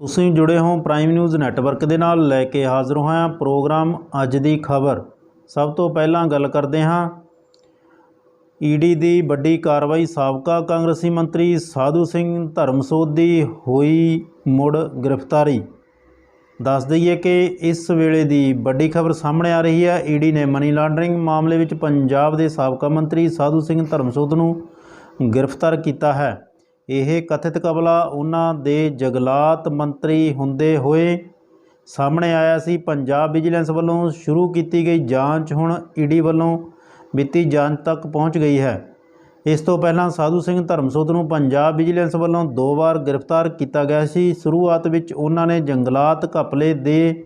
ਤੁਸੀਂ ਜੁੜੇ ਹੋ ਪ੍ਰਾਈਮ ਨਿਊਜ਼ ਨੈਟਵਰਕ ਦੇ ਨਾਲ। ਲੈ ਕੇ ਹਾਜ਼ਰ ਹੋਇਆ ਪ੍ਰੋਗਰਾਮ ਅੱਜ ਦੀ ਖਬਰ। ਸਭ ਤੋਂ ਪਹਿਲਾਂ ਗੱਲ ਕਰਦੇ ਹਾਂ। ਈਡੀ ਦੀ ਵੱਡੀ ਕਾਰਵਾਈ ਸਾਬਕਾ ਕਾਂਗਰਸੀ ਮੰਤਰੀ ਸਾਧੂ ਸਿੰਘ ਧਰਮਸੋਤ ਦੀ ਹੋਈ ਮੁੜ ਗ੍ਰਿਫਤਾਰੀ। ਦੱਸ ਦਈਏ ਕਿ ਇਸ ਵੇਲੇ ਦੀ ਵੱਡੀ ਖਬਰ ਸਾਹਮਣੇ ਆ ਰਹੀ ਹੈ। ਈਡੀ ਨੇ ਮਨੀ ਲਾਂਡਰਿੰਗ ਮਾਮਲੇ ਵਿੱਚ ਪੰਜਾਬ ਦੇ ਸਾਬਕਾ ਮੰਤਰੀ ਸਾਧੂ ਸਿੰਘ ਧਰਮਸੋਤ ਨੂੰ ਗ੍ਰਿਫਤਾਰ ਕੀਤਾ ਹੈ। ਇਹ ਕਥਿਤ ਕਬਲਾ ਉਹਨਾਂ ਦੇ ਜਗਲਾਤ ਮੰਤਰੀ ਹੁੰਦੇ ਹੋਏ ਸਾਹਮਣੇ ਆਇਆ ਸੀ। ਪੰਜਾਬ ਵਿਜੀਲੈਂਸ ਵੱਲੋਂ ਸ਼ੁਰੂ ਕੀਤੀ ਗਈ ਜਾਂਚ ਹੁਣ ਈਡੀ ਵੱਲੋਂ ਵਿੱਤੀ ਜਾਂਚ ਤੱਕ ਪਹੁੰਚ ਗਈ ਹੈ। ਇਸ ਤੋਂ ਪਹਿਲਾਂ ਸਾਧੂ ਸਿੰਘ ਧਰਮਸੋਤ ਨੂੰ ਪੰਜਾਬ ਵਿਜੀਲੈਂਸ ਵੱਲੋਂ ਦੋ ਵਾਰ ਗ੍ਰਿਫਤਾਰ ਕੀਤਾ ਗਿਆ ਸੀ। ਸ਼ੁਰੂਆਤ ਵਿੱਚ ਉਹਨਾਂ ਨੇ ਜੰਗਲਾਤ ਘਪਲੇ ਦੇ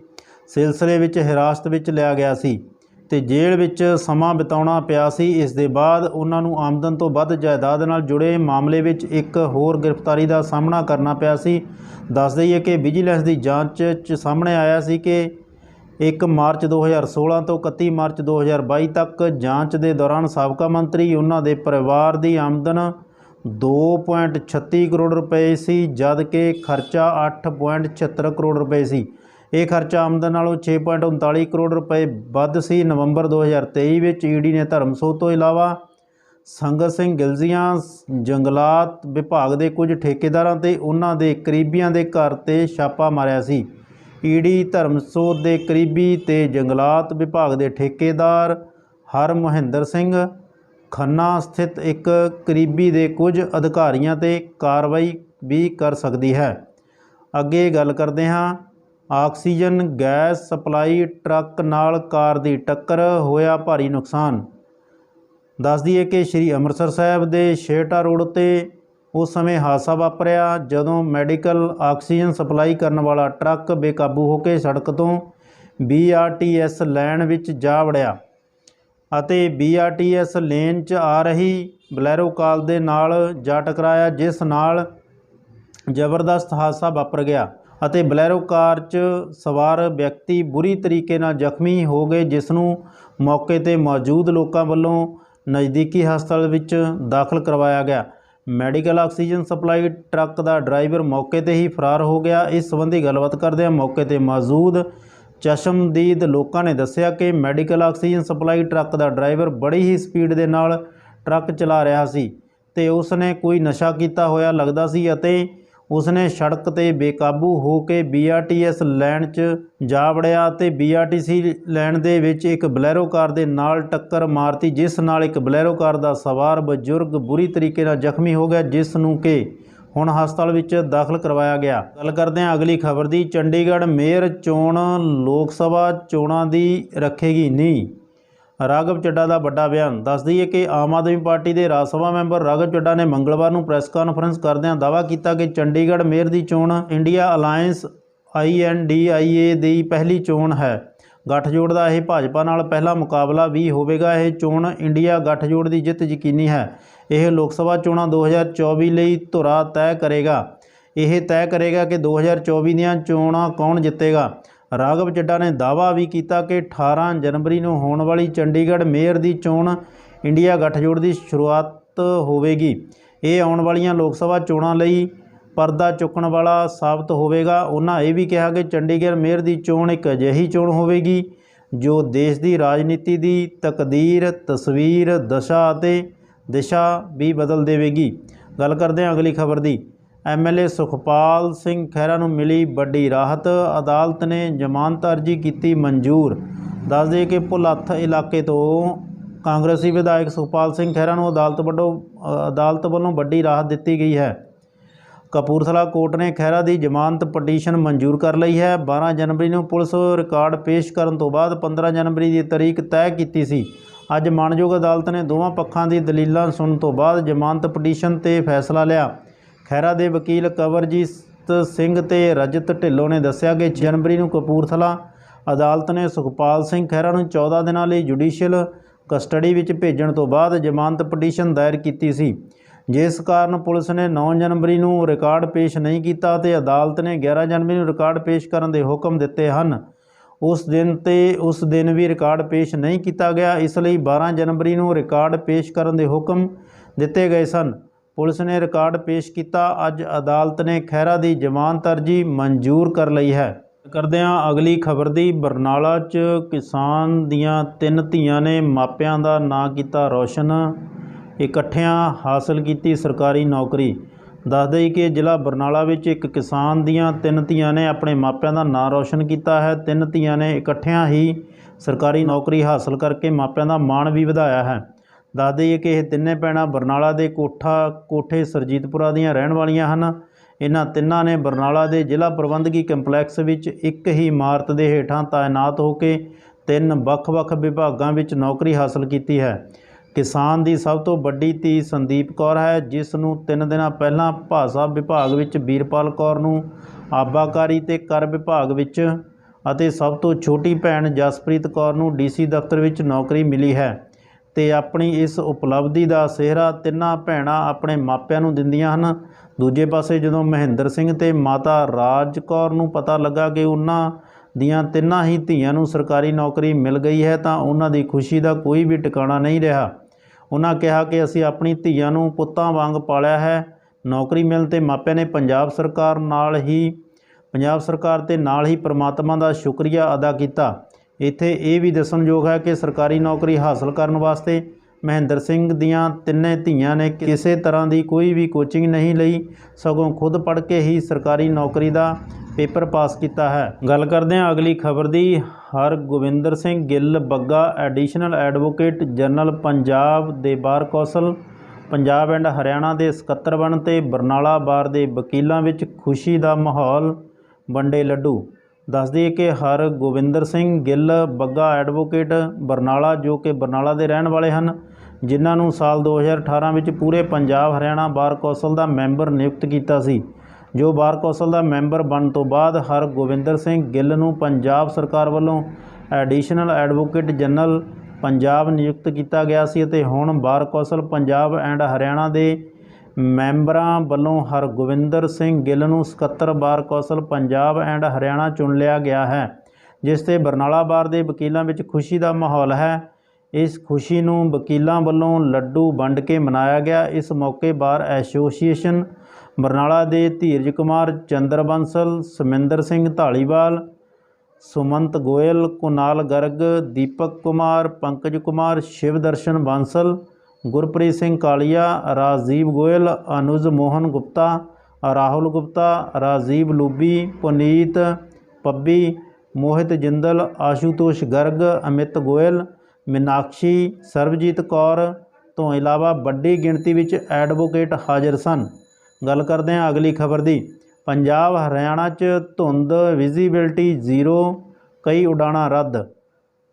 ਸਿਲਸਿਲੇ ਵਿੱਚ ਹਿਰਾਸਤ ਵਿੱਚ ਲਿਆ ਗਿਆ ਸੀ। ਤੇ ਜੇਲ੍ਹ ਵਿੱਚ ਸਮਾਂ ਬਿਤਾਉਣਾ ਪਿਆ ਸੀ। ਇਸ ਦੇ ਬਾਅਦ ਉਹਨਾਂ ਨੂੰ ਆਮਦਨ ਤੋਂ ਵੱਧ ਜਾਇਦਾਦ ਨਾਲ ਜੁੜੇ ਮਾਮਲੇ ਵਿੱਚ ਇੱਕ ਹੋਰ ਗ੍ਰਿਫਤਾਰੀ ਦਾ ਸਾਹਮਣਾ ਕਰਨਾ ਪਿਆ ਸੀ। ਦੱਸ ਦਈਏ ਕਿ ਵਿਜੀਲੈਂਸ ਦੀ ਜਾਂਚ 'ਚ ਸਾਹਮਣੇ ਆਇਆ ਸੀ ਕਿ 1 ਮਾਰਚ 2016 ਤੋਂ 31 ਮਾਰਚ 2022 ਤੱਕ ਜਾਂਚ ਦੇ ਦੌਰਾਨ ਸਾਬਕਾ ਮੰਤਰੀ, ਉਹਨਾਂ ਦੇ ਪਰਿਵਾਰ ਦੀ ਆਮਦਨ 2.36 ਕਰੋੜ ਰੁਪਏ ਸੀ, ਜਦ ਕਿ ਖਰਚਾ 8.76 ਕਰੋੜ ਰੁਪਏ ਸੀ। ਇਹ ਖਰਚਾ ਆਮਦਨ ਨਾਲੋਂ 6.39 ਕਰੋੜ ਰੁਪਏ ਵੱਧ ਸੀ। ਨਵੰਬਰ 2023 ਵਿੱਚ ਈਡੀ ਨੇ ਧਰਮਸੋਤ ਤੋਂ ਇਲਾਵਾ ਸੰਗਤ ਸਿੰਘ ਗਿਲਜ਼ੀਆਂ, ਜੰਗਲਾਤ ਵਿਭਾਗ ਦੇ ਕੁਝ ਠੇਕੇਦਾਰਾਂ ਤੇ ਉਹਨਾਂ ਦੇ ਕਰੀਬੀਆਂ ਦੇ ਘਰ ਤੇ ਛਾਪਾ ਮਾਰਿਆ ਸੀ। ਈਡੀ ਧਰਮਸੋਤ ਦੇ ਕਰੀਬੀ ਤੇ ਜੰਗਲਾਤ ਵਿਭਾਗ ਦੇ ਠੇਕੇਦਾਰ ਹਰ ਮਹਿੰਦਰ ਸਿੰਘ ਖੰਨਾ ਸਥਿਤ ਇੱਕ ਕਰੀਬੀ ਦੇ ਕੁਝ ਅਧਿਕਾਰੀਆਂ ਤੇ ਕਾਰਵਾਈ ਵੀ ਕਰ ਸਕਦੀ ਹੈ। ਅੱਗੇ ਗੱਲ ਕਰਦੇ ਹਾਂ। ਆਕਸੀਜਨ, ਗੈਸ ਸਪਲਾਈ ਟਰੱਕ ਨਾਲ ਕਾਰ ਦੀ ਟੱਕਰ, ਹੋਇਆ ਭਾਰੀ ਨੁਕਸਾਨ। ਦੱਸ ਦਈਏ ਕਿ ਸ਼੍ਰੀ ਅੰਮ੍ਰਿਤਸਰ ਸਾਹਿਬ ਦੇ ਸ਼ੇਟਾ ਰੋਡ ਤੇ ਉਸ ਸਮੇਂ ਹਾਦਸਾ ਵਾਪਰਿਆ ਜਦੋਂ ਮੈਡੀਕਲ ਆਕਸੀਜਨ ਸਪਲਾਈ ਕਰਨ ਵਾਲਾ ਟਰੱਕ ਬੇਕਾਬੂ ਹੋ ਕੇ ਸੜਕ ਤੋਂ BRTS ਲੈਣ ਵਿੱਚ ਜਾ ਵੜਿਆ ਅਤੇ BRTS ਲੇਨ 'ਚ ਆ ਰਹੀ ਬਲੈਰੋ ਕਾਰ ਦੇ ਨਾਲ ਜਾ ਟਕਰਾਇਆ, ਜਿਸ ਨਾਲ ਜ਼ਬਰਦਸਤ ਹਾਦਸਾ ਵਾਪਰ ਗਿਆ। ਅਤੇ ਬਲੈਰੋ ਕਾਰ 'ਚ ਸਵਾਰ ਵਿਅਕਤੀ ਬੁਰੀ ਤਰੀਕੇ ਨਾਲ ਜ਼ਖਮੀ ਹੋ ਗਏ, ਜਿਸ ਨੂੰ ਮੌਕੇ ਤੇ ਮੌਜੂਦ ਲੋਕਾਂ ਵੱਲੋਂ ਨਜ਼ਦੀਕੀ ਹਸਪਤਾਲ ਵਿੱਚ ਦਾਖਲ ਕਰਵਾਇਆ ਗਿਆ। ਮੈਡੀਕਲ ਆਕਸੀਜਨ ਸਪਲਾਈ ਟਰੱਕ ਦਾ ਡਰਾਈਵਰ ਮੌਕੇ ਤੇ ਹੀ ਫਰਾਰ ਹੋ ਗਿਆ। ਇਸ ਸੰਬੰਧੀ ਗੱਲਬਾਤ ਕਰਦੇ ਹਾਂ ਮੌਕੇ ਤੇ ਮੌਜੂਦ ਚਸ਼ਮਦੀਦ ਲੋਕਾਂ ਨੇ ਦੱਸਿਆ ਕਿ ਮੈਡੀਕਲ ਆਕਸੀਜਨ ਸਪਲਾਈ ਟਰੱਕ ਦਾ ਡਰਾਈਵਰ ਬੜੀ ਹੀ ਸਪੀਡ ਦੇ ਨਾਲ ਟਰੱਕ ਚਲਾ ਰਿਹਾ ਸੀ ਤੇ ਉਸ ਨੇ ਕੋਈ ਨਸ਼ਾ ਕੀਤਾ ਹੋਇਆ ਲੱਗਦਾ ਸੀ ਅਤੇ ਉਸਨੇ ਸੜਕ ਤੇ ਬੇਕਾਬੂ ਹੋ ਕੇ BRTS ਲੈਣ 'ਚ ਜਾ ਵੜਿਆ ਤੇ BRTC ਲੈਣ ਦੇ ਵਿੱਚ ਇੱਕ ਬਲੈਰੋ ਕਾਰ ਦੇ ਨਾਲ ਟੱਕਰ ਮਾਰਤੀ, ਜਿਸ ਨਾਲ ਇੱਕ ਬਲੈਰੋ ਕਾਰ ਦਾ ਸਵਾਰ ਬਜ਼ੁਰਗ ਬੁਰੀ ਤਰੀਕੇ ਨਾਲ ਜ਼ਖਮੀ ਹੋ ਗਿਆ, ਜਿਸ ਨੂੰ ਕਿ ਹੁਣ ਹਸਪਤਾਲ ਵਿੱਚ ਦਾਖਲ ਕਰਵਾਇਆ ਗਿਆ। ਗੱਲ ਕਰਦੇ ਹਾਂ ਅਗਲੀ ਖਬਰ ਦੀ। ਚੰਡੀਗੜ੍ਹ ਮੇਅਰ ਚੋਣ ਲੋਕ ਸਭਾ ਚੋਣਾਂ ਦੀ ਰੱਖੇਗੀ ਨੀਂਹ। ਰਾਘਵ ਚੱਡਾ ਦਾ ਵੱਡਾ ਬਿਆਨ ਦੱਸ ਦਈਏ ਕਿ ਆਮ ਆਦਮੀ ਪਾਰਟੀ ਦੇ ਰਾਜ ਸਭਾ ਮੈਂਬਰ ਰਾਘਵ ਚੱਡਾ ਨੇ ਮੰਗਲਵਾਰ ਨੂੰ ਪ੍ਰੈਸ ਕਾਨਫਰੰਸ ਕਰਦਿਆਂ ਦਾਅਵਾ ਕੀਤਾ ਕਿ ਚੰਡੀਗੜ੍ਹ ਮੇਅਰ ਦੀ ਚੋਣ ਇੰਡੀਆ ਅਲਾਈਅੰਸ ਆਈਐਨਡੀਆਈਏ ਦੀ ਪਹਿਲੀ ਚੋਣ ਹੈ। ਗੱਠਜੋੜ ਦਾ ਇਹ ਭਾਜਪਾ ਨਾਲ ਪਹਿਲਾ ਮੁਕਾਬਲਾ ਵੀ ਹੋਵੇਗਾ। ਇਹ ਚੋਣ ਇੰਡੀਆ ਗੱਠਜੋੜ ਦੀ ਜਿੱਤ ਯਕੀਨੀ ਹੈ। ਇਹ ਲੋਕ ਸਭਾ ਚੋਣਾਂ 2024 ਲਈ ਧੁਰਾ ਤੈਅ ਕਰੇਗਾ। ਇਹ ਤੈਅ ਕਰੇਗਾ ਕਿ 2024 ਦੀਆਂ ਚੋਣਾਂ ਕੌਣ ਜਿੱਤੇਗਾ? ਰਾਘਵ ਚੱਡਾ ਨੇ ਦਾਅਵਾ ਵੀ ਕੀਤਾ ਕਿ 18 ਜਨਵਰੀ ਨੂੰ ਹੋਣ ਵਾਲੀ ਚੰਡੀਗੜ੍ਹ ਮੇਅਰ ਦੀ ਚੋਣ ਇੰਡੀਆ ਗੱਠਜੋੜ ਦੀ ਸ਼ੁਰੂਆਤ ਹੋਵੇਗੀ। ਇਹ ਆਉਣ ਵਾਲੀਆਂ ਲੋਕ ਸਭਾ ਚੋਣਾਂ ਲਈ ਪਰਦਾ ਚੁੱਕਣ ਵਾਲਾ ਸਾਬਤ ਹੋਵੇਗਾ। ਉਹਨਾਂ ਇਹ ਵੀ ਕਿਹਾ ਕਿ ਚੰਡੀਗੜ੍ਹ ਮੇਅਰ ਦੀ ਚੋਣ ਇੱਕ ਅਜਿਹੀ ਚੋਣ ਹੋਵੇਗੀ ਜੋ ਦੇਸ਼ ਦੀ ਰਾਜਨੀਤੀ ਦੀ ਤਕਦੀਰ, ਤਸਵੀਰ, ਦਸ਼ਾ ਅਤੇ ਦਿਸ਼ਾ ਵੀ ਬਦਲ ਦੇਵੇਗੀ। ਗੱਲ ਕਰਦੇ ਹਾਂ ਅਗਲੀ ਖਬਰ ਦੀ। ਐਮਐਲਏ ਸੁਖਪਾਲ ਸਿੰਘ ਖਹਿਰਾ ਨੂੰ ਮਿਲੀ ਵੱਡੀ ਰਾਹਤ। ਅਦਾਲਤ ਨੇ ਜ਼ਮਾਨਤ ਅਰਜੀ ਕੀਤੀ ਮਨਜ਼ੂਰ। ਦੱਸ ਦਈਏ ਕਿ ਭੁਲੱਥ ਇਲਾਕੇ ਤੋਂ ਕਾਂਗਰਸੀ ਵਿਧਾਇਕ ਸੁਖਪਾਲ ਸਿੰਘ ਖਹਿਰਾ ਨੂੰ ਅਦਾਲਤ ਵੱਲੋਂ ਅਦਾਲਤ ਵੱਲੋਂ ਵੱਡੀ ਰਾਹਤ ਦਿੱਤੀ ਗਈ ਹੈ। ਕਪੂਰਥਲਾ ਕੋਰਟ ਨੇ ਖਹਿਰਾ ਦੀ ਜ਼ਮਾਨਤ ਪਟੀਸ਼ਨ ਮਨਜ਼ੂਰ ਕਰ ਲਈ ਹੈ। 12 ਜਨਵਰੀ ਨੂੰ ਪੁਲਿਸ ਰਿਕਾਰਡ ਪੇਸ਼ ਕਰਨ ਤੋਂ ਬਾਅਦ 15 ਜਨਵਰੀ ਦੀ ਤਰੀਕ ਤੈਅ ਕੀਤੀ ਸੀ। ਅੱਜ ਮਾਣਯੋਗ ਅਦਾਲਤ ਨੇ ਦੋਵਾਂ ਪੱਖਾਂ ਦੀ ਦਲੀਲਾਂ ਸੁਣਨ ਤੋਂ ਬਾਅਦ ਜ਼ਮਾਨਤ ਪਟੀਸ਼ਨ ਤੇ ਫੈਸਲਾ ਲਿਆ। ਖਹਿਰਾ ਦੇ ਵਕੀਲ ਕਵਰਜੀਤ ਸਿੰਘ ਤੇ ਰਜਤ ਢਿੱਲੋਂ ਨੇ ਦੱਸਿਆ ਕਿ ਜਨਵਰੀ ਨੂੰ ਕਪੂਰਥਲਾ ਅਦਾਲਤ ਨੇ ਸੁਖਪਾਲ ਸਿੰਘ ਖਹਿਰਾ ਨੂੰ 14 ਦਿਨਾਂ ਲਈ ਜੁਡੀਸ਼ੀਅਲ ਕਸਟਡੀ ਵਿੱਚ ਭੇਜਣ ਤੋਂ ਬਾਅਦ ਜ਼ਮਾਨਤ ਪਟੀਸ਼ਨ ਦਾਇਰ ਕੀਤੀ ਸੀ। ਜਿਸ ਕਾਰਨ ਪੁਲਿਸ ਨੇ 9 ਜਨਵਰੀ ਨੂੰ ਰਿਕਾਰਡ ਪੇਸ਼ ਨਹੀਂ ਕੀਤਾ ਤੇ ਅਦਾਲਤ ਨੇ 11 ਜਨਵਰੀ ਨੂੰ ਰਿਕਾਰਡ ਪੇਸ਼ ਕਰਨ ਦੇ ਹੁਕਮ ਦਿੱਤੇ ਹਨ। ਉਸ ਦਿਨ ਤੇ ਉਸ ਦਿਨ ਵੀ ਰਿਕਾਰਡ ਪੇਸ਼ ਨਹੀਂ ਕੀਤਾ ਗਿਆ, ਇਸ ਲਈ 12 ਜਨਵਰੀ ਨੂੰ ਰਿਕਾਰਡ ਪੇਸ਼ ਕਰਨ ਦੇ ਹੁਕਮ ਦਿੱਤੇ ਗਏ ਸਨ। ਪੁਲਿਸ ਨੇ ਰਿਕਾਰਡ ਪੇਸ਼ ਕੀਤਾ। ਅੱਜ ਅਦਾਲਤ ਨੇ ਖਹਿਰਾ ਦੀ ਜ਼ਮਾਨਤ ਅਰਜੀ ਮਨਜ਼ੂਰ ਕਰ ਲਈ ਹੈ। ਕਰਦੇ ਹਾਂ ਅਗਲੀ ਖਬਰ ਦੀ, ਬਰਨਾਲਾ 'ਚ ਕਿਸਾਨ ਦੀਆਂ ਤਿੰਨ ਧੀਆਂ ਨੇ ਮਾਪਿਆਂ ਦਾ ਨਾਂ ਕੀਤਾ ਰੌਸ਼ਨ। ਇਕੱਠਿਆਂ ਹਾਸਲ ਕੀਤੀ ਸਰਕਾਰੀ ਨੌਕਰੀ। ਦੱਸ ਦਈ ਕਿ ਜ਼ਿਲ੍ਹਾ ਬਰਨਾਲਾ ਵਿੱਚ ਇੱਕ ਕਿਸਾਨ ਦੀਆਂ ਤਿੰਨ ਧੀਆਂ ਨੇ ਆਪਣੇ ਮਾਪਿਆਂ ਦਾ ਨਾਂ ਰੌਸ਼ਨ ਕੀਤਾ ਹੈ। ਤਿੰਨ ਧੀਆਂ ਨੇ ਇਕੱਠਿਆਂ ਹੀ ਸਰਕਾਰੀ ਨੌਕਰੀ ਹਾਸਲ ਕਰਕੇ ਮਾਪਿਆਂ ਦਾ ਮਾਣ ਵੀ ਵਧਾਇਆ ਹੈ। ਦੱਸ ਦੇਈਏ ਕਿ ਇਹ ਤਿੰਨੇ ਭੈਣਾਂ ਬਰਨਾਲਾ ਦੇ ਕੋਠਾ, ਕੋਠੇ ਸਰਜੀਤਪੁਰਾ ਦੀਆਂ ਰਹਿਣ ਵਾਲੀਆਂ ਹਨ। ਇਹਨਾਂ ਤਿੰਨਾਂ ਨੇ ਬਰਨਾਲਾ ਦੇ ਜ਼ਿਲ੍ਹਾ ਪ੍ਰਬੰਧਕੀ ਕੰਪਲੈਕਸ ਵਿੱਚ ਇੱਕ ਹੀ ਇਮਾਰਤ ਦੇ ਹੇਠਾਂ ਤਾਇਨਾਤ ਹੋ ਕੇ ਤਿੰਨ ਵੱਖ-ਵੱਖ ਵਿਭਾਗਾਂ ਵਿੱਚ ਨੌਕਰੀ ਹਾਸਲ ਕੀਤੀ ਹੈ। ਕਿਸਾਨ ਦੀ ਸਭ ਤੋਂ ਵੱਡੀ ਧੀ ਸੰਦੀਪ ਕੌਰ ਹੈ, ਜਿਸ ਨੂੰ ਤਿੰਨ ਦਿਨਾਂ ਪਹਿਲਾਂ ਭਾਸ਼ਾ ਵਿਭਾਗ ਵਿੱਚ ਵੀਰਪਾਲ ਕੌਰ ਨੂੰ, ਆਬਾਕਾਰੀ ਤੇ ਕਰ ਵਿਭਾਗ ਵਿੱਚ ਅਤੇ ਸਭ ਤੋਂ ਛੋਟੀ ਭੈਣ ਜਸਪ੍ਰੀਤ ਕੌਰ ਨੂੰ ਡੀਸੀ ਦਫ਼ਤਰ ਵਿੱਚ ਨੌਕਰੀ ਮਿਲੀ ਹੈ। ਤੇ ਆਪਣੀ ਇਸ ਉਪਲਬਧੀ ਦਾ ਸਿਹਰਾ ਤਿੰਨਾਂ ਭੈਣਾਂ ਆਪਣੇ ਮਾਪਿਆਂ ਨੂੰ ਦਿੰਦੀਆਂ ਹਨ। ਦੂਜੇ ਪਾਸੇ ਜਦੋਂ ਮਹਿੰਦਰ ਸਿੰਘ ਤੇ ਮਾਤਾ ਰਾਜ ਕੌਰ ਨੂੰ ਪਤਾ ਲੱਗਾ ਕਿ ਉਹਨਾਂ ਦੀਆਂ ਤਿੰਨਾਂ ਹੀ ਧੀਆਂ ਨੂੰ ਸਰਕਾਰੀ ਨੌਕਰੀ ਮਿਲ ਗਈ ਹੈ, ਤਾਂ ਉਹਨਾਂ ਦੀ ਖੁਸ਼ੀ ਦਾ ਕੋਈ ਵੀ ਟਿਕਾਣਾ ਨਹੀਂ ਰਿਹਾ। ਉਹਨਾਂ ਕਿਹਾ ਕਿ ਅਸੀਂ ਆਪਣੀ ਧੀਆਂ ਨੂੰ ਪੁੱਤਾਂ ਵਾਂਗ ਪਾਲਿਆ ਹੈ। ਨੌਕਰੀ ਮਿਲਣ ਤੇ ਮਾਪਿਆਂ ਨੇ ਪੰਜਾਬ ਸਰਕਾਰ ਨਾਲ ਹੀ, ਪੰਜਾਬ ਸਰਕਾਰ ਤੇ ਨਾਲ ਹੀ ਪ੍ਰਮਾਤਮਾ ਦਾ ਸ਼ੁਕਰੀਆ ਅਦਾ ਕੀਤਾ। ਇੱਥੇ ਇਹ ਵੀ ਦੱਸਣਯੋਗ ਹੈ ਕਿ ਸਰਕਾਰੀ ਨੌਕਰੀ ਹਾਸਲ ਕਰਨ ਵਾਸਤੇ ਮਹਿੰਦਰ ਸਿੰਘ ਦੀਆਂ ਤਿੰਨੇ ਧੀਆਂ ਨੇ ਕਿਸੇ ਤਰ੍ਹਾਂ ਦੀ ਕੋਈ ਵੀ ਕੋਚਿੰਗ ਨਹੀਂ ਲਈ, ਸਗੋਂ ਖੁਦ ਪੜ੍ਹ ਕੇ ਹੀ ਸਰਕਾਰੀ ਨੌਕਰੀ ਦਾ ਪੇਪਰ ਪਾਸ ਕੀਤਾ ਹੈ। ਗੱਲ ਕਰਦੇ ਹਾਂ ਅਗਲੀ ਖਬਰ ਦੀ। Hargobinder Singh Gill, Bagga additional advocate general Punjab ਦੇ bar council, Punjab and Haryana ਦੇ ਸਕੱਤਰ ਬਣ ਤੇ ਬਰਨਾਲਾ ਬਾਰ ਦੇ ਵਕੀਲਾਂ ਵਿੱਚ ਖੁਸ਼ੀ ਦਾ ਮਾਹੌਲ, ਵੰਡੇ ਲੱਡੂ। ਦੱਸ ਦਈਏ ਕਿ ਹਰਗੋਬਿੰਦਰ ਸਿੰਘ ਗਿੱਲ ਬੱਗਾ ਐਡਵੋਕੇਟ ਬਰਨਾਲਾ, ਜੋ ਕਿ ਬਰਨਾਲਾ ਦੇ ਰਹਿਣ ਵਾਲੇ ਹਨ, ਜਿਨ੍ਹਾਂ ਨੂੰ ਸਾਲ 2018 ਵਿੱਚ ਪੂਰੇ ਪੰਜਾਬ ਹਰਿਆਣਾ ਬਾਰ ਕੌਂਸਲ ਦਾ ਮੈਂਬਰ ਨਿਯੁਕਤ ਕੀਤਾ ਸੀ। ਜੋ ਬਾਰ ਕੌਂਸਲ ਦਾ ਮੈਂਬਰ ਬਣਨ ਤੋਂ ਬਾਅਦ ਹਰ ਗੋਬਿੰਦਰ ਸਿੰਘ ਗਿੱਲ ਨੂੰ ਪੰਜਾਬ ਸਰਕਾਰ ਵੱਲੋਂ ਐਡੀਸ਼ਨਲ ਐਡਵੋਕੇਟ ਜਨਰਲ ਪੰਜਾਬ ਨਿਯੁਕਤ ਕੀਤਾ ਗਿਆ ਸੀ ਅਤੇ ਹੁਣ bar council Punjab and Haryana ਦੇ ਮੈਂਬਰਾਂ ਵੱਲੋਂ ਹਰਗੋਵਿੰਦਰ ਸਿੰਘ ਗਿੱਲ ਨੂੰ ਸਕੱਤਰ bar council Punjab and Haryana ਚੁਣ ਲਿਆ ਗਿਆ ਹੈ, ਜਿਸ ਤੇ ਬਰਨਾਲਾ ਬਾਰ ਦੇ ਵਕੀਲਾਂ ਵਿੱਚ ਖੁਸ਼ੀ ਦਾ ਮਾਹੌਲ ਹੈ। ਇਸ ਖੁਸ਼ੀ ਨੂੰ ਵਕੀਲਾਂ ਵੱਲੋਂ ਲੱਡੂ ਵੰਡ ਕੇ ਮਨਾਇਆ ਗਿਆ। ਇਸ ਮੌਕੇ ਬਾਰ ਐਸੋਸੀਏਸ਼ਨ ਬਰਨਾਲਾ ਦੇ ਧੀਰਜ ਕੁਮਾਰ ਚੰਦਰ ਬੰਸਲ ਸਮਿੰਦਰ ਸਿੰਘ ਢਾਲੀਵਾਲ ਸੁਮੰਤ ਗੋਇਲ, ਕੁਨਾਲ ਗਰਗ, ਦੀਪਕ ਕੁਮਾਰ, ਪੰਕਜ ਕੁਮਾਰ ਸ਼ਿਵਦਰਸ਼ਨ ਬਾਂਸਲ ਗੁਰਪ੍ਰੀਤ ਸਿੰਘ ਕਾਲੀਆ ਰਾਜੀਵ ਗੋਇਲ, ਅਨੁਜ ਮੋਹਨ ਗੁਪਤਾ, ਰਾਹੁਲ ਗੁਪਤਾ ਰਾਜੀਵ ਲੂਬੀ, ਪੁਨੀਤ ਪੱਬੀ, ਮੋਹਿਤ ਜਿੰਦਲ, ਆਸ਼ੂਤੋਸ਼ ਗਰਗ, ਅਮਿਤ ਗੋਇਲ, ਮੀਨਾਕਸ਼ੀ, ਸਰਬਜੀਤ ਕੌਰ, ਤੋਂ ਇਲਾਵਾ ਵੱਡੀ ਗਿਣਤੀ ਵਿੱਚ ਐਡਵੋਕੇਟ ਹਾਜ਼ਰ ਸਨ। ਗੱਲ ਕਰਦੇ ਹਾਂ ਅਗਲੀ ਖਬਰ ਦੀ। ਪੰਜਾਬ, ਹਰਿਆਣਾ 'ਚ ਧੁੰਦ ਵਿਜ਼ਿਬਿਲਟੀ ਜ਼ੀਰੋ ਕਈ ਉਡਾਣਾਂ ਰੱਦ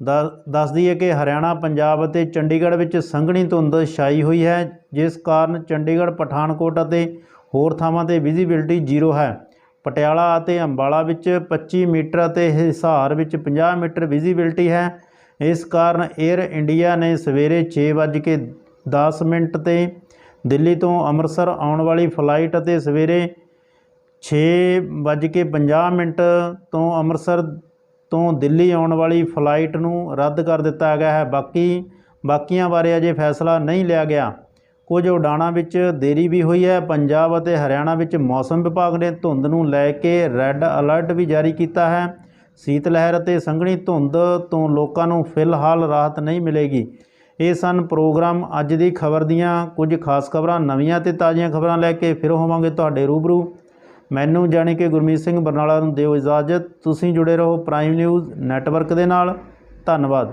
ਦ- ਦੱਸ ਦਈਏ ਕਿ ਹਰਿਆਣਾ, ਪੰਜਾਬ ਅਤੇ ਚੰਡੀਗੜ੍ਹ ਵਿੱਚ ਸੰਘਣੀ ਧੁੰਦ ਛਾਈ ਹੋਈ ਹੈ, ਜਿਸ ਕਾਰਨ ਚੰਡੀਗੜ੍ਹ, ਪਠਾਨਕੋਟ ਅਤੇ ਹੋਰ ਥਾਵਾਂ ਤੇ ਵਿਜ਼ਿਬਿਲਟੀ ਜ਼ੀਰੋ ਹੈ। ਪਟਿਆਲਾ ਅਤੇ ਅੰਬਾਲਾ ਵਿੱਚ 25 ਮੀਟਰ ਅਤੇ ਹਿਸਾਰ ਵਿੱਚ 50 ਮੀਟਰ ਵਿਜ਼ਿਬਿਲਟੀ ਹੈ। ਇਸ ਕਾਰਨ 에ਅਰ ਇੰਡੀਆ ਨੇ ਸਵੇਰੇ 6:10 ਮਿੰਟ ਤੇ ਦਿੱਲੀ ਤੋਂ ਅੰਮ੍ਰਿਤਸਰ ਆਉਣ ਵਾਲੀ ਫਲਾਈਟ ਅਤੇ ਸਵੇਰੇ 6:50 ਮਿੰਟ ਤੋਂ ਅੰਮ੍ਰਿਤਸਰ ਤੋਂ ਦਿੱਲੀ ਆਉਣ ਵਾਲੀ ਫਲਾਈਟ ਨੂੰ ਰੱਦ ਕਰ ਦਿੱਤਾ ਗਿਆ ਹੈ। ਬਾਕੀ, ਬਾਕੀਆਂ ਬਾਰੇ ਅਜੇ ਫੈਸਲਾ ਨਹੀਂ ਲਿਆ ਗਿਆ। ਕੁਝ ਉਡਾਣਾਂ ਵਿੱਚ ਦੇਰੀ ਵੀ ਹੋਈ ਹੈ। ਪੰਜਾਬ ਅਤੇ ਹਰਿਆਣਾ ਵਿੱਚ ਮੌਸਮ ਵਿਭਾਗ ਨੇ ਧੁੰਦ ਨੂੰ ਲੈ ਕੇ ਰੈੱਡ ਅਲਰਟ ਵੀ ਜਾਰੀ ਕੀਤਾ ਹੈ। ਸੀਤ ਲਹਿਰ ਅਤੇ ਸੰਘਣੀ ਧੁੰਦ ਤੋਂ ਲੋਕਾਂ ਨੂੰ ਫਿਲਹਾਲ ਰਾਹਤ ਨਹੀਂ ਮਿਲੇਗੀ। ਇਹ ਸਨ ਪ੍ਰੋਗਰਾਮ ਅੱਜ ਦੀ ਖਬਰ ਦੀਆਂ। ਕੁਝ ਖਾਸ ਖਬਰਾਂ, ਨਵੀਆਂ ਤੇ ਤਾਜ਼ੀਆਂ ਖਬਰਾਂ ਲੈ ਕੇ ਫਿਰ ਹੋਵਾਂਗੇ ਤੁਹਾਡੇ ਰੂਬਰੂ। ਮੈਨੂੰ ਜਾਣੀ ਕਿ ਗੁਰਮੀਤ ਸਿੰਘ ਬਰਨਾਲਾ ਨੂੰ ਦਿਓ ਇਜਾਜ਼ਤ। ਤੁਸੀਂ ਜੁੜੇ ਰਹੋ ਪ੍ਰਾਈਮ ਨਿਊਜ਼ ਨੈਟਵਰਕ ਦੇ ਨਾਲ। ਧੰਨਵਾਦ।